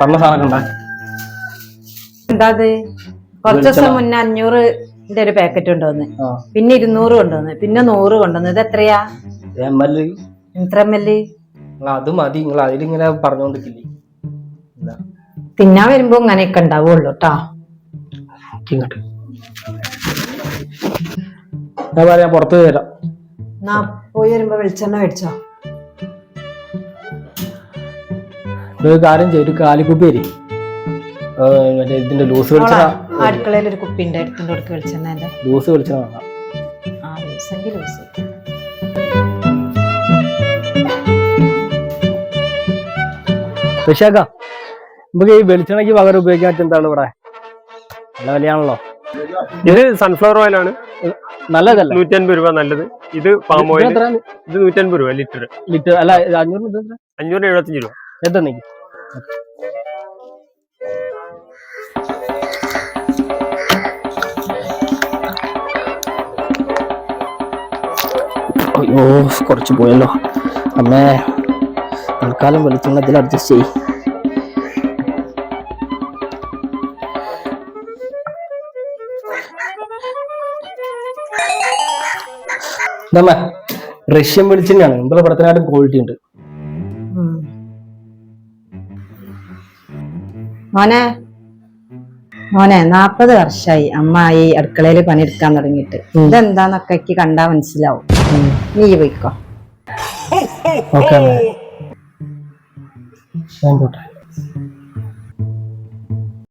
പറഞ്ഞ സാധനം ഉണ്ടാ എന്താ കുറച്ച് ദിവസം മുന്നേ അഞ്ഞൂറിന്റെ ഒരു പാക്കറ്റ് കൊണ്ടുവന്ന്. പിന്നെ ഇരുന്നൂറ് കൊണ്ടുവന്ന്. പിന്നെ നൂറ് കൊണ്ടുവന്ന്. ഇത് എത്രയാ? എത്ര എം എൽ അത് മതി. നിങ്ങൾ അതിലിങ്ങനെ പറഞ്ഞോണ്ടിരിക്കില്ലേ. തിന്നാൻ വരുമ്പോ ഇങ്ങനെയൊക്കെ ഉണ്ടാവുള്ളൂ കേട്ടോ ഞാൻ പറയാം പുറത്ത് തരാം. പോയി വരുമ്പോ വെളിച്ചെണ്ണ മേടിച്ചോ. ഒരു കാര്യം ചെയ്യും ഒരു കാലിക്കുപ്പി വരി മറ്റേ ഇതിന്റെ ലൂസ് അടുക്കളയിൽ ഒരു കുപ്പി ഉണ്ട് ലൂസ് വെളിച്ചണ വേണം. ആ ലൂസെങ്കിൽ ലൂസ്. പക്ഷേക്ക നമുക്ക് ഈ വെളിച്ചെണ്ണയ്ക്ക് പകരം ഉപയോഗിക്കാൻ പറ്റും എന്താണ് ഇവിടെ? നല്ല വിലയാണല്ലോ. ഇത് സൺഫ്ലവർ ഓയിൽ ആണ്. നല്ലതല്ല? നൂറ്റൻപത് രൂപ നല്ലത്. ഇത് പാം ഓയിൽ ഇത് നൂറ്റൻപത് രൂപ ലിറ്റർ. ലിറ്റർ അല്ല അഞ്ഞൂറ് അഞ്ഞൂറ് എഴുപത്തഞ്ച് രൂപ. നീക്കി അയ്യോ കുറച്ച് പോയല്ലോ. അമ്മേ തൽക്കാലം വെളിച്ചെണ്ണത്തിൽ അഡ്ജസ്റ്റ് ചെയ് നമ്മ റഷ്യൻ വെളിച്ചെണ്ണയാണ്. നമ്മളെ പുറത്തിനായിട്ട് ക്വാളിറ്റി ഉണ്ട്. മോനെ. മോനെ നാപ്പത് വർഷമായി അമ്മ ഈ അടുക്കളയിൽ പണിയെടുക്കാൻ തുടങ്ങിയിട്ട്. ഇതെന്താന്നൊക്കെ എനിക്ക് കണ്ടാ മനസ്സിലാവും. നീ പോയിക്കോ. ഓക്കെ